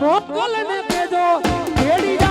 બોલને કેજો ભેડી